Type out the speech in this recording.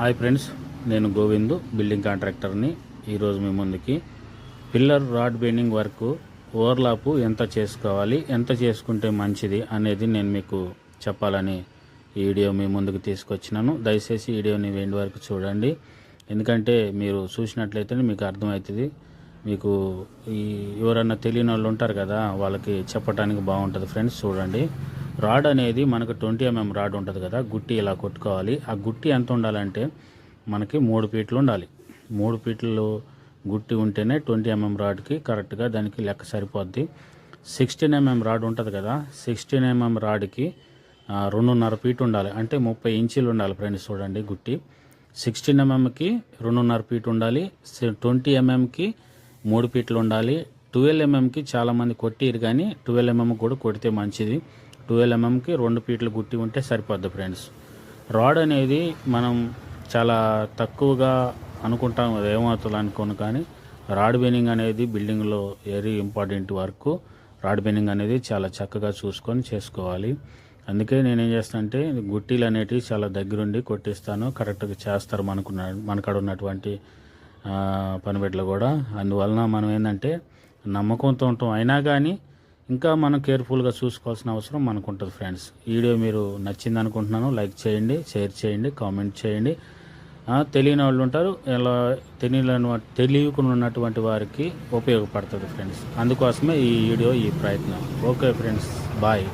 Hi friends నేను Govindu building కాంట్రాక్టర్ని ఈరోజు మీ ముందుకి pillar rod bending work overlap ఎంత చేసుకోవాలి ఎంత చేసుకుంటే మంచిది అనేది నేను మీకు చెప్పాలని ఈ వీడియో మీ ముందుకు తీసుకొచ్చినాను. దయచేసి వీడియోని వెండి వరకు చూడండి. ఎందుకంటే మీరు చూసినట్లయితేనే మీకు అర్థమవుతుంది. మీకు ఈ ఎవరన్నా తెలియని వాళ్ళు ఉంటారు కదా వాళ్ళకి చెప్పడానికి బాగుంటుంది ఫ్రెండ్స్ చూడండి. రాడ్ అనేది మనకు ట్వంటీ ఎంఎం రాడ్ ఉంటుంది కదా గుట్టి ఇలా కొట్టుకోవాలి. ఆ గుట్టి ఎంత ఉండాలంటే మనకి మూడు ఫీట్లు ఉండాలి. మూడు ఫీట్లు గుట్టి ఉంటేనే ట్వంటీ mm ఎంఎం రాడ్కి కరెక్ట్గా దానికి లెక్క సరిపోద్ది. సిక్స్టీన్ ఎంఎం రాడ్ ఉంటుంది కదా సిక్స్టీన్ ఎంఎం రాడ్కి రెండున్నర ఫీట్ ఉండాలి. అంటే ముప్పై ఇంచీలు ఉండాలి ఫ్రెండ్స్ చూడండి గుట్టి. సిక్స్టీన్ ఎంఎంకి రెండున్నర ఫీట్ ఉండాలి. ట్వంటీ ఎంఎంకి మూడు ఫీట్లు ఉండాలి. ట్వెల్వ్ ఎంఎంకి చాలామంది కొట్టిరు కానీ ట్వెల్వ్ ఎంఎం కూడా కొడితే మంచిది. ట్వెల్వ్ ఎంఎంకి రెండు ఫీట్లు గుట్టి ఉంటే సరిపోద్ది ఫ్రెండ్స్. రాడ్ అనేది మనం చాలా తక్కువగా అనుకుంటాం అది ఏమవుతుంది అనుకోను కానీ రాడ్ బెనింగ్ అనేది బిల్డింగ్లో very important work. Rod bending అనేది చాలా చక్కగా చూసుకొని చేసుకోవాలి. అందుకే నేనేం చేస్తానంటే గుట్టీలు అనేటివి చాలా దగ్గరుండి కొట్టిస్తాను. కరెక్ట్గా చేస్తారు మనకున్న మనకాడ ఉన్నటువంటి పనిబిడ్డలు పనిబెట్లు కూడా. అందువలన మనం ఏంటంటే నమ్మకంతో ఉంటాం. అయినా కానీ ఇంకా మనం కేర్ఫుల్గా చూసుకోవాల్సిన అవసరం మనకు ఉంటుంది ఫ్రెండ్స్ వీడియో మీరు నచ్చింది అనుకుంటున్నాను లైక్ చేయండి షేర్ చేయండి కామెంట్ చేయండి. తెలియని వాళ్ళు ఉంటారు ఎలా తెలియని తెలియకుండా ఉన్నటువంటి వారికి ఉపయోగపడుతుంది ఫ్రెండ్స్ అందుకోసమే ఈ వీడియో ఈ ప్రయత్నం. Okay friends bye